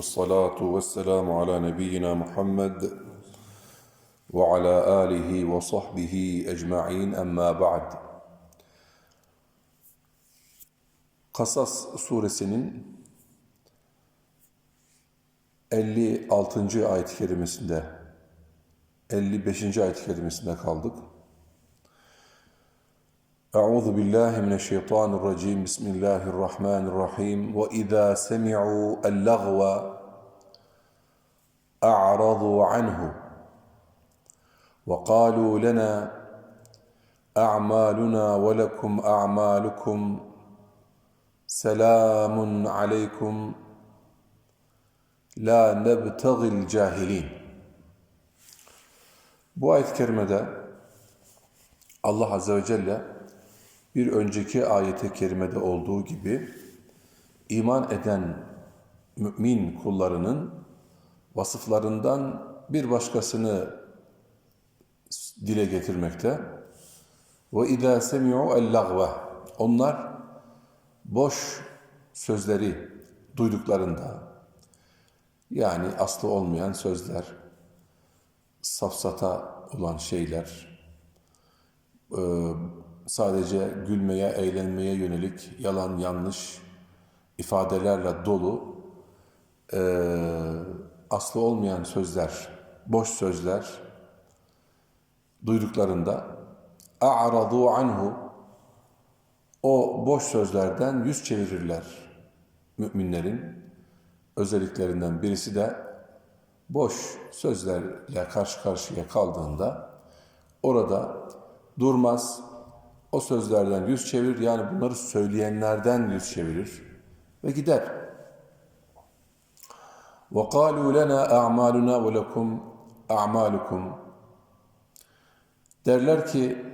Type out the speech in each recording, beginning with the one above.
رب العالمين والصلاة والسلام على نبينا محمد وعلى آله وصحبه أجمعين أما بعد Kasas suresinin 56. ayet-i kerimesinde 55. ayet-i kerimesinde kaldık. أعوذ بالله من الشيطان الرجيم بسم الله الرحمن أعرضوا عنه وقالوا لنا أعمالنا ولكم أعمالكم سلام عليكم لا نبتغي الجاهلين Bu ayet-i kerimede Allah Azze ve Celle bir önceki ayete kerimede olduğu gibi iman eden mümin kullarının vasıflarından bir başkasını dile getirmekte. Ve izâ semi'u el Onlar boş sözleri duyduklarında yani aslı olmayan sözler, safsata olan şeyler, sadece gülmeye, eğlenmeye yönelik yalan yanlış ifadelerle dolu aslı olmayan sözler, boş sözler duyduklarında a'radu anhu o boş sözlerden yüz çevirirler müminlerin özelliklerinden birisi de boş sözlerle karşı karşıya kaldığında orada durmaz, o sözlerden yüz çevirir, yani bunları söyleyenlerden yüz çevirir ve gider. وَقَالُوا لَنَا أَعْمَالُنَا وَلَكُمْ أَعْمَالُكُمْ Derler ki,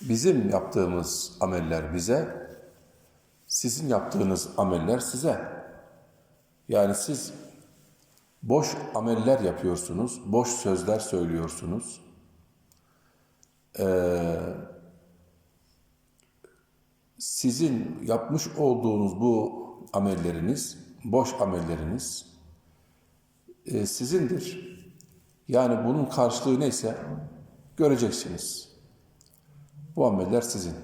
bizim yaptığımız ameller bize, sizin yaptığınız ameller size. Yani siz boş ameller yapıyorsunuz, boş sözler söylüyorsunuz. Ee, sizin yapmış olduğunuz bu amelleriniz, boş amelleriniz e, sizindir. Yani bunun karşılığı neyse göreceksiniz. Bu ameller sizin.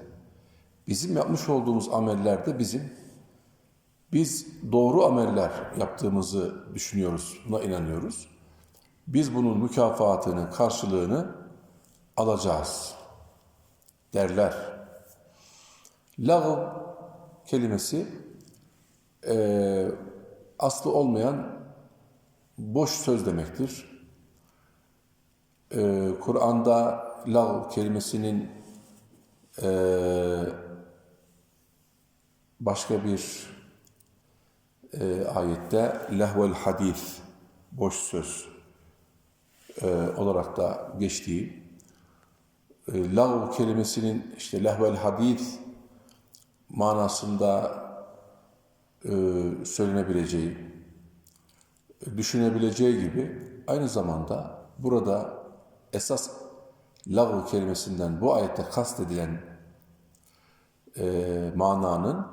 Bizim yapmış olduğumuz ameller de bizim. Biz doğru ameller yaptığımızı düşünüyoruz, buna inanıyoruz. Biz bunun mükafatını, karşılığını alacağız derler. Lağv kelimesi e, aslı olmayan boş söz demektir. E, Kur'an'da lağv kelimesinin e, başka bir e, ayette lehvel hadis boş söz e, olarak da geçtiği e, lav kelimesinin işte lehvel hadis manasında söylenebileceği, düşünebileceği gibi aynı zamanda burada esas lav kelimesinden bu ayette kastedilen e, mananın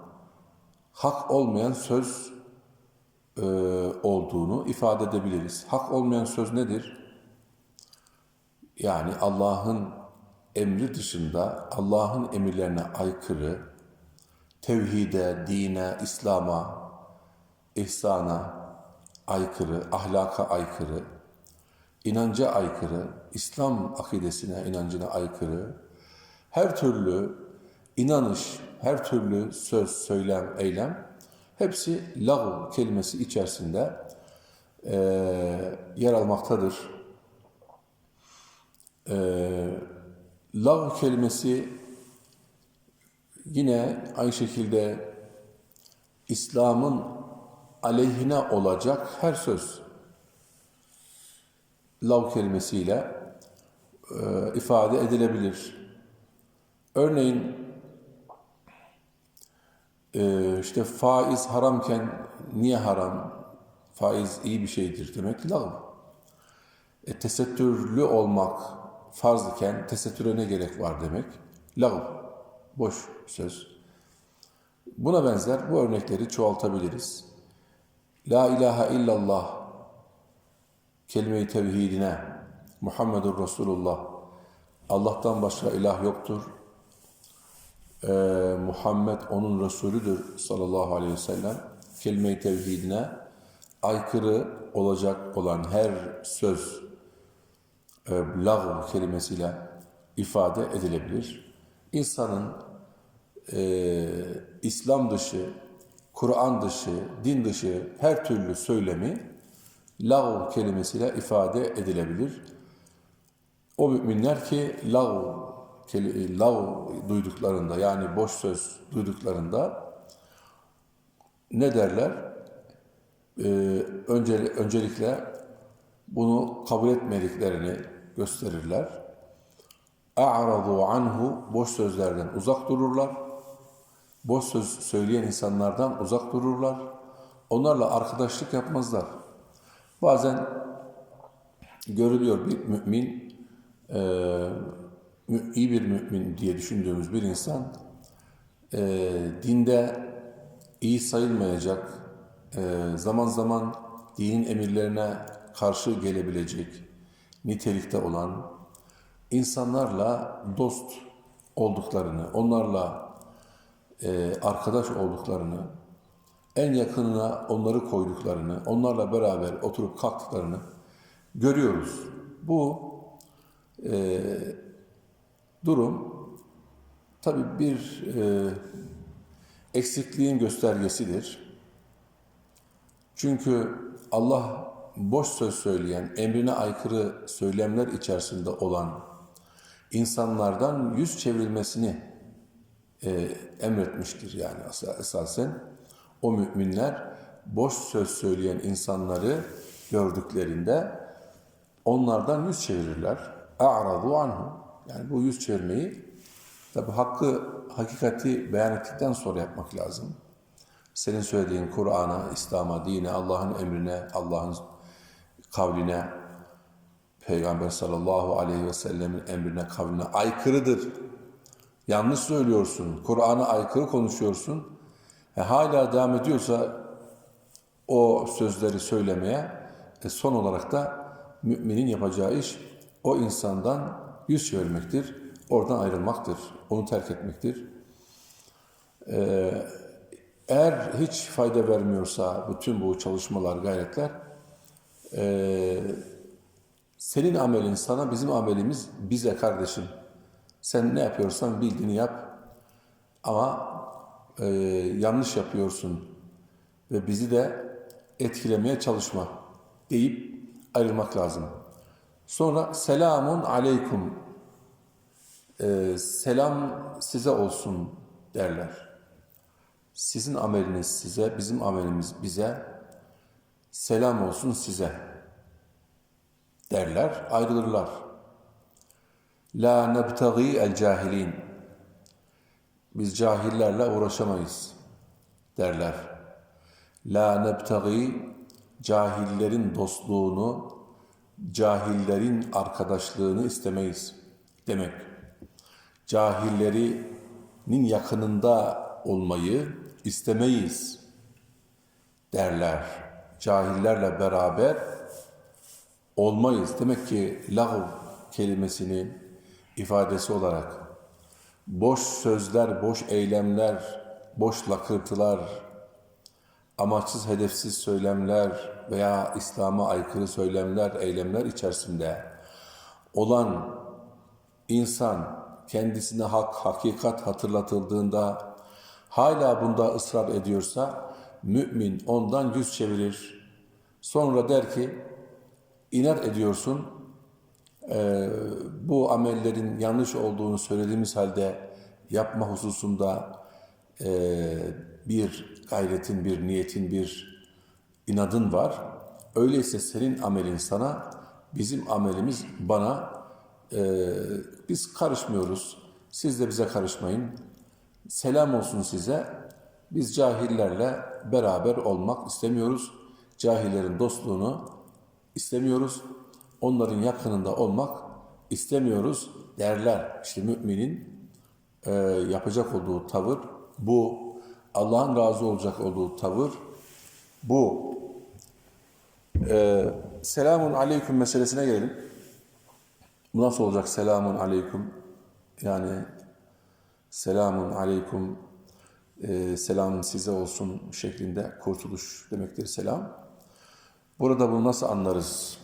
hak olmayan söz e, olduğunu ifade edebiliriz. Hak olmayan söz nedir? Yani Allah'ın emri dışında Allah'ın emirlerine aykırı, tevhide, dine, İslam'a, ihsana aykırı, ahlaka aykırı, inanca aykırı, İslam akidesine, inancına aykırı, her türlü inanış, her türlü söz, söylem, eylem hepsi lav kelimesi içerisinde e, yer almaktadır. E, lav kelimesi yine aynı şekilde İslam'ın aleyhine olacak her söz lav kelimesiyle e, ifade edilebilir. Örneğin e, işte faiz haramken niye haram? Faiz iyi bir şeydir demek lav. E, tesettürlü olmak farz iken tesettüre ne gerek var demek? Lav, boş söz. Buna benzer bu örnekleri çoğaltabiliriz. La ilahe illallah kelime-i tevhidine Muhammedur Resulullah Allah'tan başka ilah yoktur. Ee, Muhammed onun Resulüdür sallallahu aleyhi ve sellem. Kelime-i tevhidine aykırı olacak olan her söz e, lağv kelimesiyle ifade edilebilir. İnsanın e, İslam dışı, Kur'an dışı, din dışı her türlü söylemi lav kelimesiyle ifade edilebilir. O müminler ki lav, lav duyduklarında yani boş söz duyduklarında ne derler? Ee, önce, öncelikle bunu kabul etmediklerini gösterirler. A'radu anhu boş sözlerden uzak dururlar. Boş söz söyleyen insanlardan uzak dururlar. Onlarla arkadaşlık yapmazlar. Bazen görülüyor bir mümin, e, iyi bir mümin diye düşündüğümüz bir insan, e, dinde iyi sayılmayacak, e, zaman zaman dinin emirlerine karşı gelebilecek nitelikte olan insanlarla dost olduklarını, onlarla e, arkadaş olduklarını, en yakınına onları koyduklarını, onlarla beraber oturup kalktıklarını görüyoruz. Bu e, durum tabii bir e, eksikliğin göstergesidir. Çünkü Allah boş söz söyleyen, emrine aykırı söylemler içerisinde olan insanlardan yüz çevrilmesini e, emretmiştir yani esa- esasen. O müminler boş söz söyleyen insanları gördüklerinde onlardan yüz çevirirler. A'radu anhu. Yani bu yüz çevirmeyi tabi hakkı, hakikati beyan ettikten sonra yapmak lazım. Senin söylediğin Kur'an'a, İslam'a, dine, Allah'ın emrine, Allah'ın kavline, Peygamber sallallahu aleyhi ve sellemin emrine, kavline aykırıdır. Yanlış söylüyorsun, Kur'an'a aykırı konuşuyorsun. E, hala devam ediyorsa o sözleri söylemeye e, son olarak da müminin yapacağı iş o insandan yüz çevirmektir. Oradan ayrılmaktır. Onu terk etmektir. E, eğer hiç fayda vermiyorsa bütün bu çalışmalar, gayretler e, senin amelin sana, bizim amelimiz bize kardeşim. Sen ne yapıyorsan bildiğini yap. Ama e, yanlış yapıyorsun ve bizi de etkilemeye çalışma deyip ayrılmak lazım. Sonra selamun aleykum e, selam size olsun derler. Sizin ameliniz size, bizim amelimiz bize, selam olsun size derler, ayrılırlar. La nebtagi el cahilin. Biz cahillerle uğraşamayız derler. La nebtagi cahillerin dostluğunu, cahillerin arkadaşlığını istemeyiz demek. Cahillerinin yakınında olmayı istemeyiz derler. Cahillerle beraber olmayız. Demek ki lağv kelimesinin ifadesi olarak boş sözler, boş eylemler, boş lakırtılar, amaçsız hedefsiz söylemler veya İslam'a aykırı söylemler, eylemler içerisinde olan insan kendisine hak, hakikat hatırlatıldığında hala bunda ısrar ediyorsa mümin ondan yüz çevirir. Sonra der ki inat ediyorsun, Ee, bu amellerin yanlış olduğunu söylediğimiz halde yapma hususunda e, bir gayretin, bir niyetin, bir inadın var. Öyleyse senin amelin sana, bizim amelimiz bana, e, biz karışmıyoruz. Siz de bize karışmayın. Selam olsun size. Biz cahillerle beraber olmak istemiyoruz. Cahillerin dostluğunu istemiyoruz. Onların yakınında olmak istemiyoruz derler. İşte müminin e, yapacak olduğu tavır bu. Allah'ın razı olacak olduğu tavır bu Ee, selamun aleyküm meselesine gelelim. Bu nasıl olacak selamun aleyküm? Yani selamun aleyküm, e, selam size olsun şeklinde kurtuluş demektir selam. Burada bunu nasıl anlarız?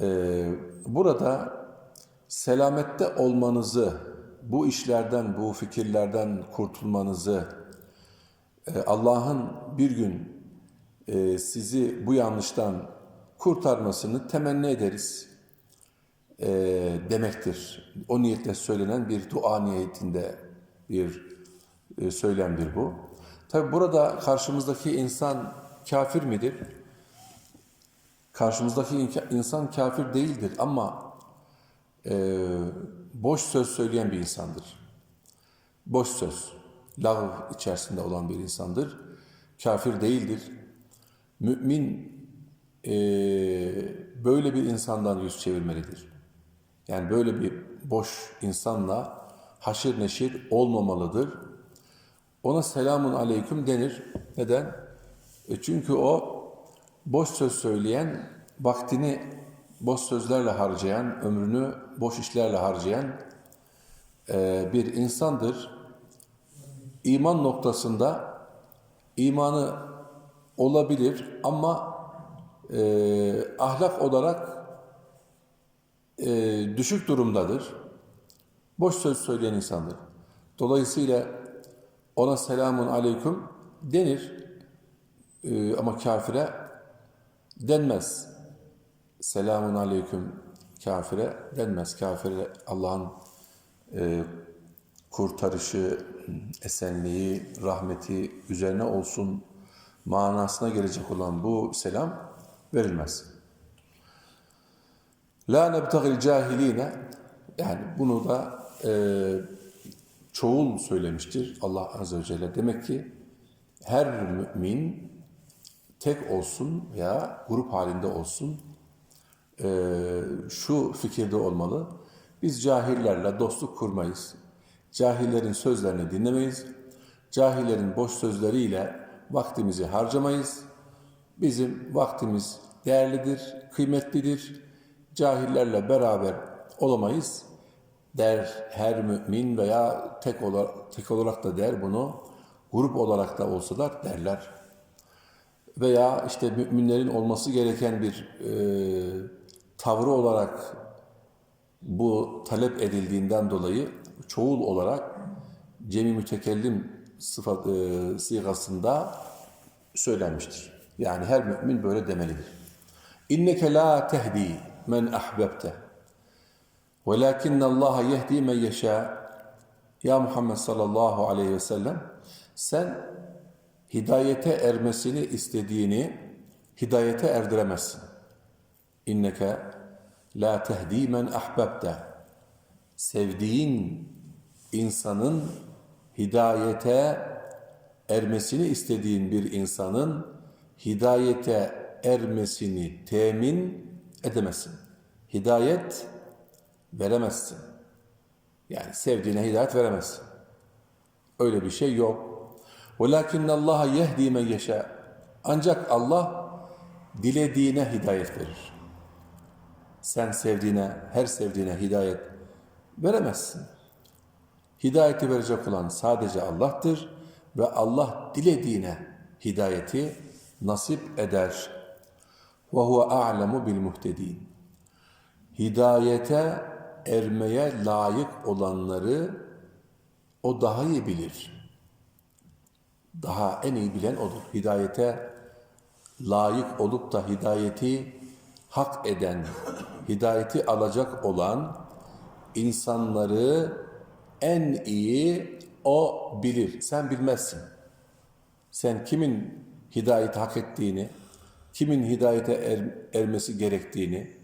Ee, burada selamette olmanızı, bu işlerden, bu fikirlerden kurtulmanızı, e, Allah'ın bir gün e, sizi bu yanlıştan kurtarmasını temenni ederiz e, demektir. O niyetle söylenen bir dua niyetinde bir söylemdir bu. Tabi burada karşımızdaki insan kafir midir? Karşımızdaki insan kafir değildir ama e, boş söz söyleyen bir insandır. Boş söz, lağv içerisinde olan bir insandır. Kafir değildir. Mümin e, böyle bir insandan yüz çevirmelidir. Yani böyle bir boş insanla haşır neşir olmamalıdır. Ona selamun aleyküm denir. Neden? E çünkü o boş söz söyleyen, vaktini boş sözlerle harcayan, ömrünü boş işlerle harcayan e, bir insandır. İman noktasında imanı olabilir ama e, ahlak olarak e, düşük durumdadır. Boş söz söyleyen insandır. Dolayısıyla ona selamun aleyküm denir E, ama kafire denmez. Selamun aleyküm kafire denmez. Kafire Allah'ın e, kurtarışı, esenliği, rahmeti üzerine olsun manasına gelecek olan bu selam verilmez. La nebtagil cahiline yani bunu da e, çoğul söylemiştir Allah Azze ve Celle. Demek ki her mümin tek olsun veya grup halinde olsun e, şu fikirde olmalı. Biz cahillerle dostluk kurmayız. Cahillerin sözlerini dinlemeyiz. Cahillerin boş sözleriyle vaktimizi harcamayız. Bizim vaktimiz değerlidir, kıymetlidir. Cahillerle beraber olamayız der her mümin veya tek olarak, tek olarak da der bunu. Grup olarak da olsalar derler. Veya işte müminlerin olması gereken bir e, tavrı olarak bu talep edildiğinden dolayı çoğul olarak cemi mütekellim sıfat, e, sigasında söylenmiştir. Yani her mümin böyle demelidir. İnneke la tehdi men ahbebte. Velakinne Allah yehdi men yeşâ. Ya Muhammed sallallahu aleyhi ve sellem sen hidayete ermesini istediğini hidayete erdiremezsin. İnneke la tehdi men ahbebte. Sevdiğin insanın hidayete ermesini istediğin bir insanın hidayete ermesini temin edemezsin. Hidayet veremezsin. Yani sevdiğine hidayet veremezsin. Öyle bir şey yok. وَلَكِنَّ اللّٰهَ يَهْدِي مَنْ يَشَاءُ Ancak Allah dilediğine hidayet verir. Sen sevdiğine, her sevdiğine hidayet veremezsin. Hidayeti verecek olan sadece Allah'tır ve Allah dilediğine hidayeti nasip eder. وَهُوَ أَعْلَمُ بِالْمُهْتَد۪ينَ Hidayete ermeye layık olanları o daha iyi bilir. Daha en iyi bilen odur. Hidayete layık olup da hidayeti hak eden, hidayeti alacak olan insanları en iyi o bilir. Sen bilmezsin. Sen kimin hidayeti hak ettiğini, kimin hidayete er, ermesi gerektiğini,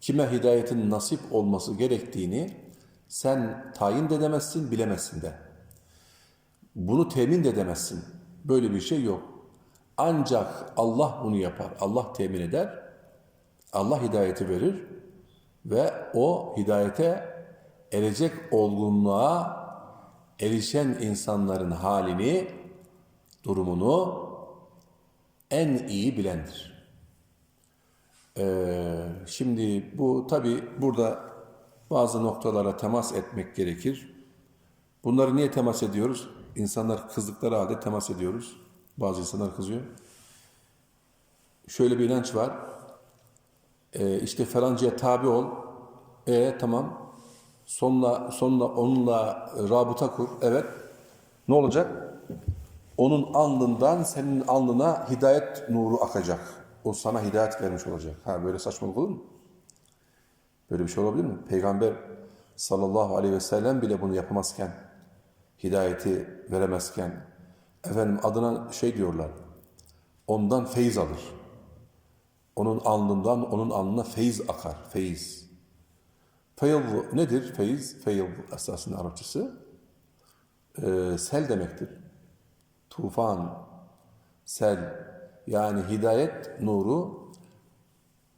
kime hidayetin nasip olması gerektiğini sen tayin de edemezsin, bilemezsin de. Bunu temin de edemezsin. Böyle bir şey yok. Ancak Allah bunu yapar. Allah temin eder. Allah hidayeti verir ve o hidayete erecek olgunluğa erişen insanların halini, durumunu en iyi bilendir. Ee, şimdi bu tabi burada bazı noktalara temas etmek gerekir. Bunları niye temas ediyoruz? İnsanlar kızdıkları halde temas ediyoruz. Bazı insanlar kızıyor. Şöyle bir inanç var. Ee, işte falancaya tabi ol. E tamam. Sonla, sonla onunla rabıta kur. Evet. Ne olacak? Onun alnından senin alnına hidayet nuru akacak. O sana hidayet vermiş olacak. Ha böyle saçmalık olur mu? Böyle bir şey olabilir mi? Peygamber sallallahu aleyhi ve sellem bile bunu yapamazken, hidayeti veremezken, efendim adına şey diyorlar, ondan feyiz alır. Onun alnından, onun alnına feyiz akar, feyiz. Feyiz nedir? Feyiz, feyiz esasında Arapçası. Ee, sel demektir. Tufan, sel, yani hidayet nuru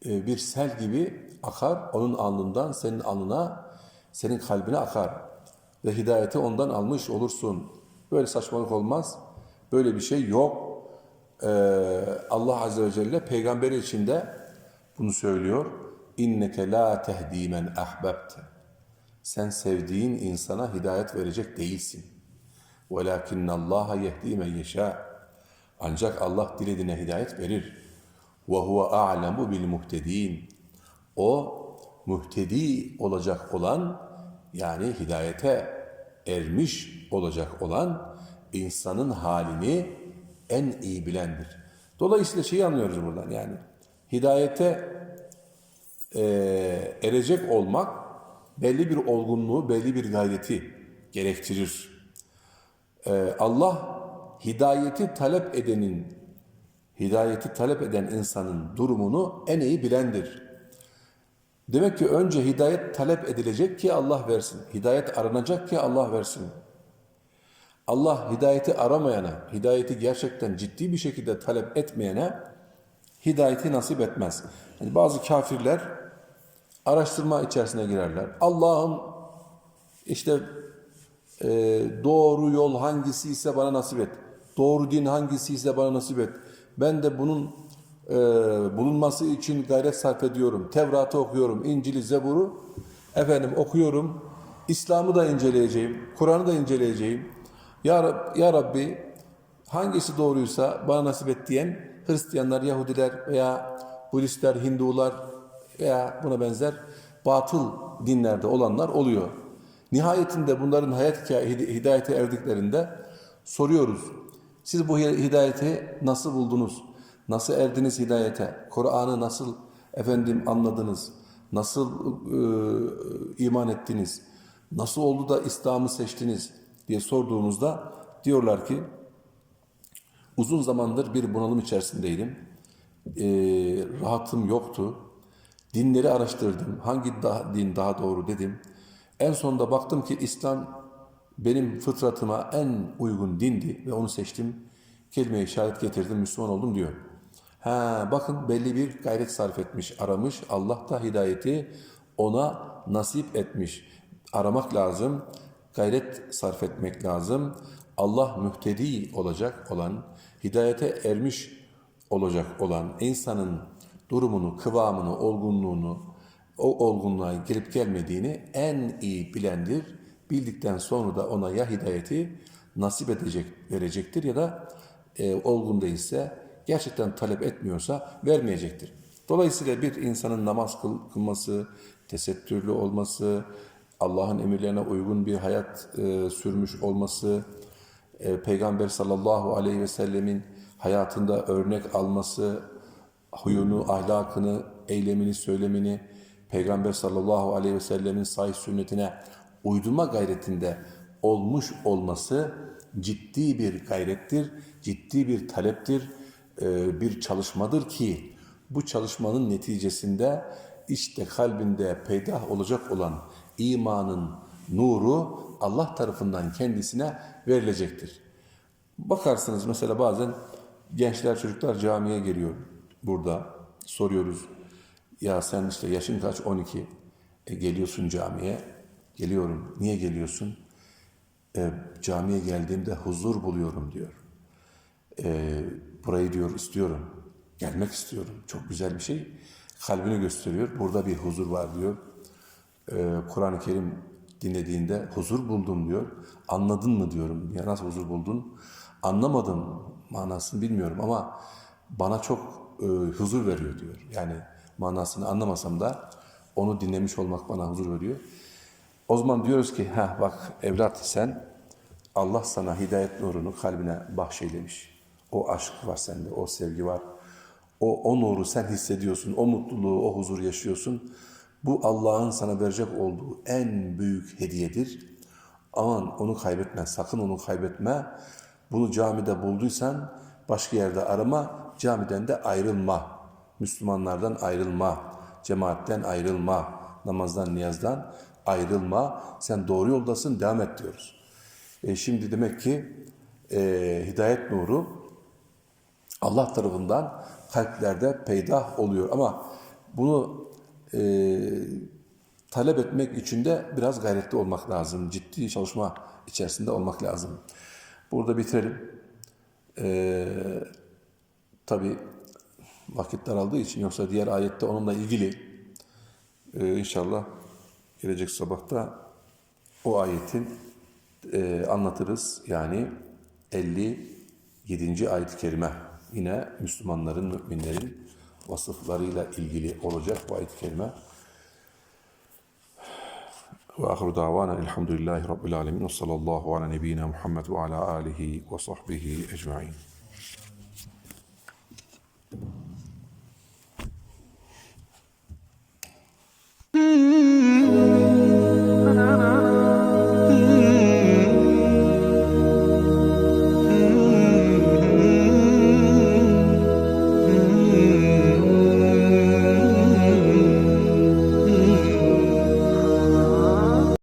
e, bir sel gibi akar. Onun alnından senin alnına, senin kalbine akar Ve hidayeti ondan almış olursun. Böyle saçmalık olmaz. Böyle bir şey yok. Ee, Allah Azze ve Celle peygamberi içinde bunu söylüyor. İnneke la tehdi men ahbabte. Sen sevdiğin insana hidayet verecek değilsin. وَلَكِنَّ اللّٰهَ يَهْدِي مَنْ يَشَاءُ Ancak Allah dilediğine hidayet verir. وَهُوَ أَعْلَمُ بِالْمُهْتَد۪ينَ O muhtedi olacak olan yani hidayete ermiş olacak olan insanın halini en iyi bilendir. Dolayısıyla şeyi anlıyoruz buradan yani hidayete e, erecek olmak belli bir olgunluğu, belli bir gayreti gerektirir. E, Allah hidayeti talep edenin, hidayeti talep eden insanın durumunu en iyi bilendir. Demek ki önce hidayet talep edilecek ki Allah versin. Hidayet aranacak ki Allah versin. Allah hidayeti aramayana, hidayeti gerçekten ciddi bir şekilde talep etmeyene hidayeti nasip etmez. Yani bazı kafirler araştırma içerisine girerler. Allah'ım işte e, doğru yol hangisi ise bana nasip et. Doğru din hangisi ise bana nasip et. Ben de bunun e, bulunması için gayret sarf ediyorum. Tevrat'ı okuyorum, İncil'i, Zebur'u efendim okuyorum. İslam'ı da inceleyeceğim, Kur'an'ı da inceleyeceğim. Ya, Rab, ya Rabbi hangisi doğruysa bana nasip et diyen Hristiyanlar, Yahudiler veya Budistler, Hindular veya buna benzer batıl dinlerde olanlar oluyor. Nihayetinde bunların hayat hidayete erdiklerinde soruyoruz. Siz bu hidayeti nasıl buldunuz? Nasıl erdiniz hidayete? Kur'an'ı nasıl efendim anladınız? Nasıl e, iman ettiniz? Nasıl oldu da İslam'ı seçtiniz diye sorduğumuzda diyorlar ki uzun zamandır bir bunalım içerisindeydim. E, rahatım yoktu. Dinleri araştırdım. Hangi daha, din daha doğru dedim. En sonunda baktım ki İslam benim fıtratıma en uygun dindi ve onu seçtim. Kelime-i şehadet getirdim, Müslüman oldum diyor. Ha, bakın belli bir gayret sarf etmiş, aramış. Allah da hidayeti ona nasip etmiş. Aramak lazım, gayret sarf etmek lazım. Allah mühtedi olacak olan, hidayete ermiş olacak olan insanın durumunu, kıvamını, olgunluğunu, o olgunluğa girip gelmediğini en iyi bilendir. Bildikten sonra da ona ya hidayeti nasip edecek, verecektir ya da e, olgun değilse, gerçekten talep etmiyorsa vermeyecektir. Dolayısıyla bir insanın namaz kıl, kılması, tesettürlü olması, Allah'ın emirlerine uygun bir hayat e, sürmüş olması, e, Peygamber sallallahu aleyhi ve sellemin hayatında örnek alması, huyunu, ahlakını, eylemini, söylemini, Peygamber sallallahu aleyhi ve sellemin sahih sünnetine uydurma gayretinde olmuş olması ciddi bir gayrettir, ciddi bir taleptir, bir çalışmadır ki bu çalışmanın neticesinde işte kalbinde peydah olacak olan imanın nuru Allah tarafından kendisine verilecektir. Bakarsınız mesela bazen gençler çocuklar camiye geliyor burada soruyoruz. Ya sen işte yaşın kaç? 12. E, geliyorsun camiye. Geliyorum. Niye geliyorsun? E, camiye geldiğimde huzur buluyorum diyor. E, burayı diyor istiyorum. Gelmek istiyorum. Çok güzel bir şey. kalbini gösteriyor. Burada bir huzur var diyor. Ee, Kur'an-ı Kerim dinlediğinde huzur buldum diyor. Anladın mı diyorum. Ya nasıl huzur buldun? Anlamadım manasını bilmiyorum ama bana çok e, huzur veriyor diyor. Yani manasını anlamasam da onu dinlemiş olmak bana huzur veriyor. O zaman diyoruz ki ha bak evlat sen Allah sana hidayet nurunu kalbine bahşeylemiş. O aşk var sende, o sevgi var. O, o nuru sen hissediyorsun, o mutluluğu, o huzur yaşıyorsun. Bu Allah'ın sana verecek olduğu en büyük hediyedir. Aman onu kaybetme, sakın onu kaybetme. Bunu camide bulduysan başka yerde arama, camiden de ayrılma. Müslümanlardan ayrılma, cemaatten ayrılma, namazdan, niyazdan ayrılma. Sen doğru yoldasın, devam et diyoruz. E, şimdi demek ki e, hidayet nuru Allah tarafından kalplerde peydah oluyor. Ama bunu e, talep etmek için de biraz gayretli olmak lazım. Ciddi çalışma içerisinde olmak lazım. Burada bitirelim. E, Tabi vakit daraldığı için yoksa diğer ayette onunla ilgili e, inşallah gelecek sabahta o ayetin e, anlatırız. Yani 57. ayet-i kerime yine Müslümanların, müminlerin vasıflarıyla ilgili olacak bu ayet-i kerime. Ve ahir davana elhamdülillahi rabbil alemin ve sallallahu ala nebiyyina Muhammed ve ala alihi ve sahbihi ecma'in. Mm-hmm.